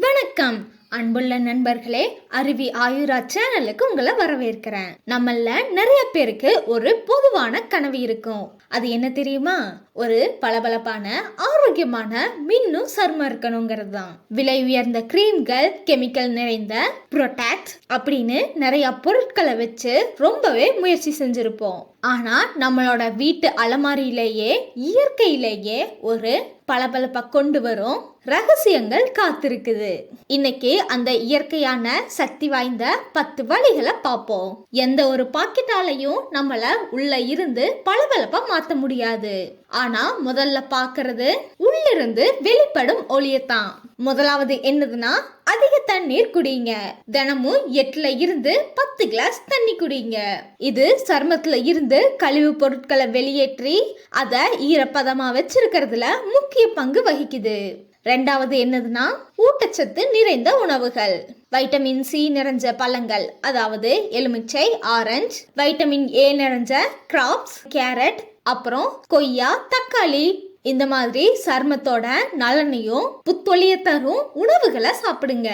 வணக்கம். அன்புள்ள நண்பர்களே அருவி ஆயுரா சேனலுக்கு உங்களை வரவேற்கிறேன். நம்மள நிறைய பேருக்கு ஒரு பொதுவான கனவு இருக்கும். அது என்ன தெரியுமா? ஒரு பளபளப்பான ஆரோக்கியமான மின்னும் சர்மம் இருக்கணுங்கிறது தான் விலை உயர்ந்த கிரீம்கள் கெமிக்கல் நிறைந்த ப்ரொடாக்ட் அப்படின்னு நிறைய பொருட்களை வச்சு ரொம்பவே முயற்சி செஞ்சிருப்போம். ஆனா நம்மளோட வீட்டு அலமாரியிலேயே இயற்கையிலேயே ஒரு பளபளப்பா கொண்டு வரும் ரகசியங்கள் காத்திருக்குது. இன்னைக்கு அந்த இயற்கையான சக்தி வாய்ந்த பத்து வழிகளை பார்ப்போம். எந்த ஒரு பாக்கெட்டாலையும் நம்மள உள்ள இருந்து பளபளப்பா மாத்த முடியாது. ஆனா முதல்ல பாக்குறது உள்ளிருந்து வெளிப்படும் ஒளியத்தான். முதலாவது என்னதுன்னா அதிக தண்ணீர் குடிங்க. தினமும் எட்டுல இருந்து பத்து கிளாஸ் தண்ணி குடிங்க. இது சர்மத்துல இருந்து கழிவு பொருட்களை வெளியேற்றி அதை ஈரப்பதமா வச்சிருக்கிறதுல முக்கிய பங்கு வகிக்குது. ரெண்டாவது என்னதுன்னா ஊட்டச்சத்து நிறைந்த உணவுகள். வைட்டமின் சி நிறைஞ்ச பழங்கள் அதாவது எலுமிச்சை ஆரஞ்சு வைட்டமின் ஏ நிறைஞ்ச கிராப்ஸ் கேரட் அப்புறம் கொய்யா தக்காளி இந்த மாதிரி சருமத்தோட நலனையும் புத்தொழிய தரும் உணவுகளை சாப்பிடுங்க.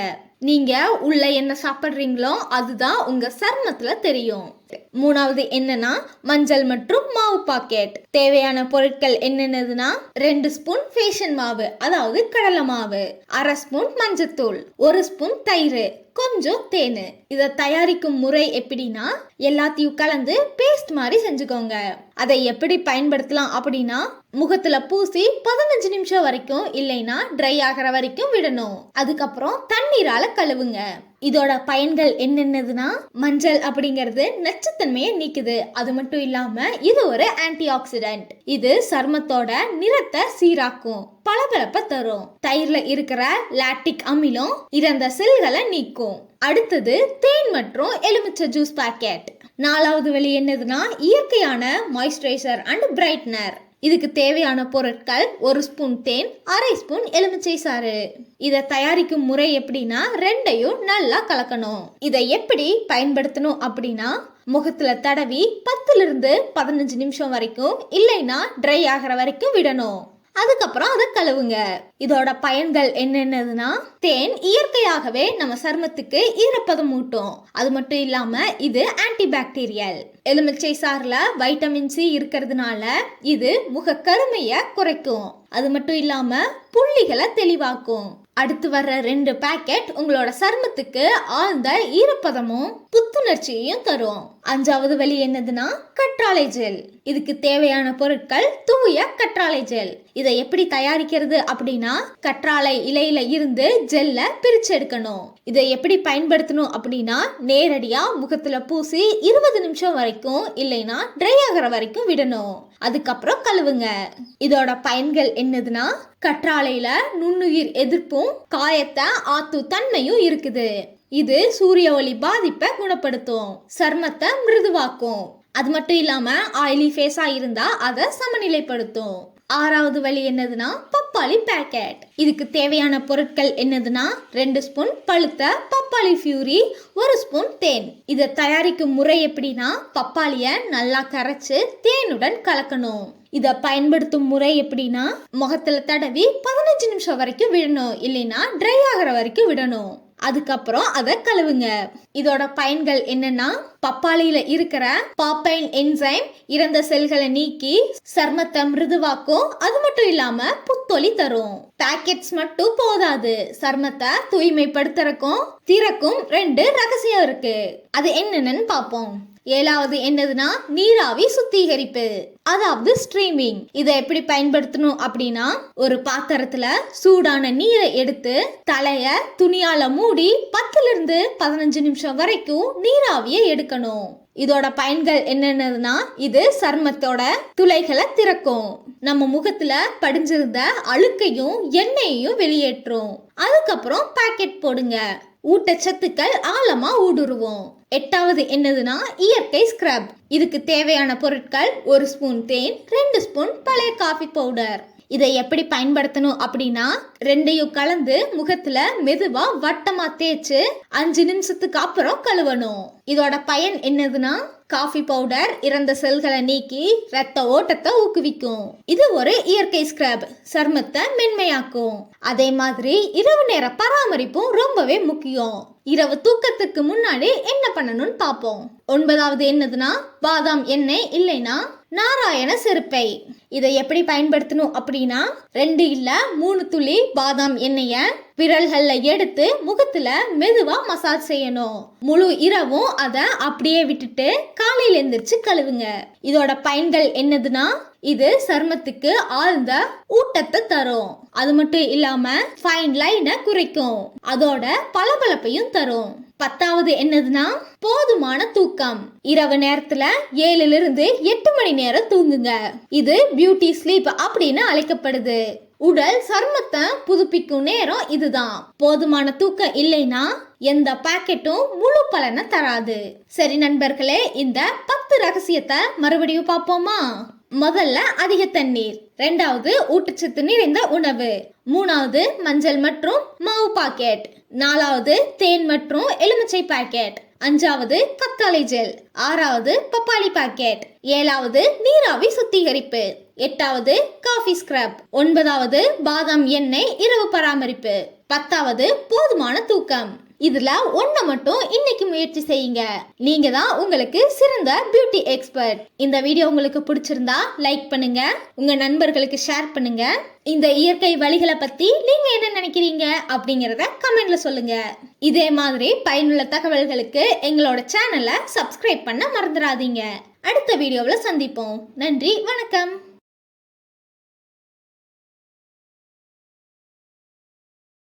நீங்கள் உள்ள என்ன சாப்பிட்றீங்களோ அதுதான் உங்கள் சர்மத்தில் தெரியும். மூணாவது என்னன்னா மஞ்சள் மற்றும் மாவு பாக்கெட் தேவையான பொருட்கள் என்னென்னதுன்னா ரெண்டு ஸ்பூன் ஃபேஷன் மாவு அதாவது கடலை மாவு. அரை ஸ்பூன் மஞ்சத்தூள் ஒரு ஸ்பூன் தயிர் கொஞ்சம் தேன். இதை தயாரிக்கும் முறை எப்படின்னா எல்லாத்தையும் கலந்து பேஸ்ட் மாதிரி செஞ்சுக்கோங்க. அதை எப்படி பயன்படுத்தலாம் அப்படின்னா முகத்துல பூசி பதினஞ்சு நிமிஷம் வரைக்கும் இல்லைன்னா ட்ரை ஆகிற வரைக்கும் விடணும். அதுக்கப்புறம் தண்ணீரால கழுவுங்க இதோட பயன்கள் என்னென்னதுன்னா மஞ்சள் அப்படிங்கிறது நச்சுத்தன்மையை நீக்குது. அது மட்டும் இல்லாம இது ஒரு ஆன்டி ஆக்சிடென்ட் இது சருமத்தோட நிறத்தை சீராக்கும் பளபளப்பை தரும். தயிர்ல இருக்கிற லாக்டிக் அமிலம் இறந்த செல்களை நீக்கும். அடுத்தது தேன் மற்றும் எலுமிச்சை ஜூஸ் பாக்கெட் நாலாவது வழி என்னதுன்னா இயற்கையான மாய்ஸ்சரைசர் அண்ட் பிரைட்னர் இதுக்கு தேவையான பொருட்கள் ஒரு ஸ்பூன் தேன் அரை ஸ்பூன் எலுமிச்சை சாறு. இதை தயாரிக்கும் முறை எப்படின்னா ரெண்டையும் நல்லா கலக்கணும். இதை எப்படி பயன்படுத்தணும் அப்படின்னா முகத்துல தடவி பத்துல இருந்து பதினஞ்சு நிமிஷம் வரைக்கும் இல்லைன்னா ட்ரை ஆகிற வரைக்கும் விடணும். அதுக்கப்புறம் அதை கழுவுங்க. இதோட பயன்கள் என்னென்னதுன்னா தேன் இயற்கையாகவே நம்ம சருமத்துக்கு ஈரப்பதம் ஊட்டும். அது மட்டும் இல்லாம இது ஆன்டி பாக்டீரியல் எலுமிச்சை சாறுல வைட்டமின் சி இருக்கிறதுனால இது முக கருமைய குறைக்கும். அது மட்டும் இல்லாம புள்ளிகளை தெளிவாக்கும். அடுத்து வர்ற ரெண்டு பேக்கெட் உங்களோட சருமத்துக்கு ஆழ்ந்த ஈரப்பதமும் புத்துணர்ச்சியையும் தரும். அஞ்சாவது வழி என்னதுன்னா கற்றாழை ஜெல். இதுக்கு தேவையான பொருட்கள் தூய கற்றாழை ஜெல். இதை எப்படி தயாரிக்கிறது அப்படின்னா கற்றாழை இலையில இருந்து ஜெல்ல பிரிச்சு எடுக்கணும். இதை எப்படி பயன்படுத்தணும் அப்படின்னா நேரடியா முகத்துல பூசி இருபது நிமிஷம் வரைக்கும் இல்லைன்னா ட்ரை ஆகிற வரைக்கும் விடணும். அதுக்கப்புறம் கழுவுங்க. இதோட பயன்கள் என்னதுன்னா கற்றாழையில நுண்ணுயிர் எதிர்ப்பும் காயத்தை ஆத்து தன்மையும் இருக்குது. இது சூரிய ஒளி பாதிப்பை குணப்படுத்தும். சர்மத்தை மிருதுவாக்கும். அது மட்டும் இல்லாம ஆயிலி ஃபேஸா இருந்தா அதை சமநிலைப்படுத்தும். ஆறாவது வழி என்னதுன்னா பப்பாளி பேக்கெட் இதுக்கு தேவையான பொருட்கள் என்னதுன்னா ரெண்டு ஸ்பூன் பழுத்த பப்பாளி ஃபியூரி ஒரு ஸ்பூன் தேன். இதை தயாரிக்கும் முறை எப்படின்னா பப்பாளிய நல்லா கரைச்சு தேனுடன் கலக்கணும். இதை பயன்படுத்தும் முறை எப்படின்னா முகத்துல தடவி பதினஞ்சு நிமிஷம் வரைக்கும் விடணும். இல்லைன்னா ட்ரை ஆகிற வரைக்கும் விடணும். அதுக்கப்புறம் அதை கழுவுங்க. இதோட பயன்கள் என்னன்னா பப்பாளியில இருக்கிற பாப்பைன் என்சைம் இறந்த செல்களை நீக்கி சர்மத்தை மிருதுவாக்கும். அது மட்டும் இல்லாம புத்தொலி தரும். பேக்கெட்ஸ் மட்டும் போதாது. சர்மத்தை தூய்மைப்படுத்துறக்கும் திறக்கும் ரெண்டு ரகசியம் இருக்கு. அது என்னென்னு பார்ப்போம். ஏழாவது என்னதுன்னா நீராவி சுத்திகரிப்பு. அதாவது ஸ்ட்ரீமிங் இதை எப்படி பயன்படுத்தணும் அப்படின்னா ஒரு பாத்திரத்துல சூடான நீரை எடுத்து தலைய துணியால மூடி பத்துல இருந்து பதினஞ்சு நிமிஷம் வரைக்கும் நீராவியை எடுக்கணும். இதோட பயன்கள் என்னென்னதுன்னா இது சர்மத்தோட துளைகளை திறக்கும். நம்ம முகத்துல படிஞ்சிருந்த அழுக்கையும் எண்ணெயையும் வெளியேற்றும். அதுக்கப்புறம் பாக்கெட் போடுங்க. ஊட்டச்சத்துக்கள் ஆழமா ஊடுருவோம். எட்டாவது என்னதுன்னா இயற்கை ஸ்க்ரப் இதுக்கு தேவையான பொருட்கள் ஒரு ஸ்பூன் தேன் ரெண்டு ஸ்பூன் பழைய காஃபி பவுடர் இதை எப்படி பயன்படுத்தணும் அப்படின்னா ரெண்டையும் கலந்து முகத்துல மெதுவா வட்டமா தேய்ச்சு அஞ்சு நிமிஷத்துக்கு அப்புறம் கழுவணும். இதோட பயன் என்னதுன்னா காஃபி பவுடர் இறந்த செல்களை நீக்கி ரத்த ஓட்டத்தை ஊக்குவிக்கும். இது ஒரு இயற்கை ஸ்கிரப் சர்மத்தை மென்மையாக்கும். அதே மாதிரி இரவு நேர பராமரிப்பும் ரொம்பவே முக்கியம். இரவு தூக்கத்துக்கு முன்னாடி என்ன பண்ணணும்னு பார்ப்போம். ஒன்பதாவது என்னதுன்னா பாதாம் எண்ணெய் இல்லைன்னா நாராயண செருப்பை. இதை எப்படி பயன்படுத்தணும் அப்படின்னா ரெண்டு இல்ல மூணு துளி பாதாம் எண்ணெய விரல்கள்ல எடுத்து முகத்துல மெதுவா மசாஜ் செய்யணும். முழு இரவும் அதை அப்படியே விட்டுட்டு காலையில எந்திரிச்சு கழுவுங்க. இதோட பயன்கள் என்னதுன்னா இது சருமத்துக்கு ஆழ்ந்த ஊட்டத்தை தரும். அது மட்டும் இல்லாம ஃபைன் லைனை குறைக்கும். அதோட பளபளப்பையும் தரும். பத்தாவது என்னதுன்னா போதுமான தூக்கம். இரவு நேரத்துல ஏழுல இருந்து எட்டு மணி நேரம் தூங்குங்க. இது பியூட்டி ஸ்லீப் அப்படின்னு அழைக்கப்படுது. உடல் சருமத்தை புதுப்பிக்கும் நேரம் இதுதான். போதுமான தூக்கம் இல்லைன்னா எந்த பாக்கெட்டும் முழு பலனை தராது. சரி நண்பர்களே இந்த பத்து ரகசியத்தை மறுபடியும் பார்ப்போமா? முதல்ல அதிக தண்ணீர். ரெண்டாவது ஊட்டச்சத்து நிறைந்த உணவு. மூணாவது மஞ்சள் மற்றும் மாவு பாக்கெட் நாலாவது தேன் மற்றும் எலுமிச்சை பாக்கெட் அஞ்சாவது கத்தாழை ஜெல். ஆறாவது பப்பாளி பாக்கெட் ஏழாவது நீராவி சுத்திகரிப்பு. எட்டாவது காஃபி ஸ்க்ரப் ஒன்பதாவது பாதாம் எண்ணெய் இரவு பராமரிப்பு. பத்தாவது போதுமான தூக்கம். இதுல ஒன்ன மட்டும் இன்னைக்கு முயற்சி செய்யுங்க. நீங்க தான் உங்களுக்கு சிறந்த பியூட்டி எக்ஸ்பர்ட் இந்த வீடியோ உங்களுக்கு பிடிச்சிருந்தா லைக் பண்ணுங்க. உங்க நண்பர்களுக்கு ஷேர் பண்ணுங்க. இந்த இயற்கை வழிகளை பத்தி நீங்க என்ன நினைக்கிறீங்க அப்படிங்கறத கமெண்ட்ல சொல்லுங்க. இதே மாதிரி பயனுள்ள தகவல்களுக்கு எங்களோட சேனலை சப்ஸ்கிரைப் பண்ண மறந்துடாதீங்க. அடுத்த வீடியோவில் சந்திப்போம். நன்றி வணக்கம்.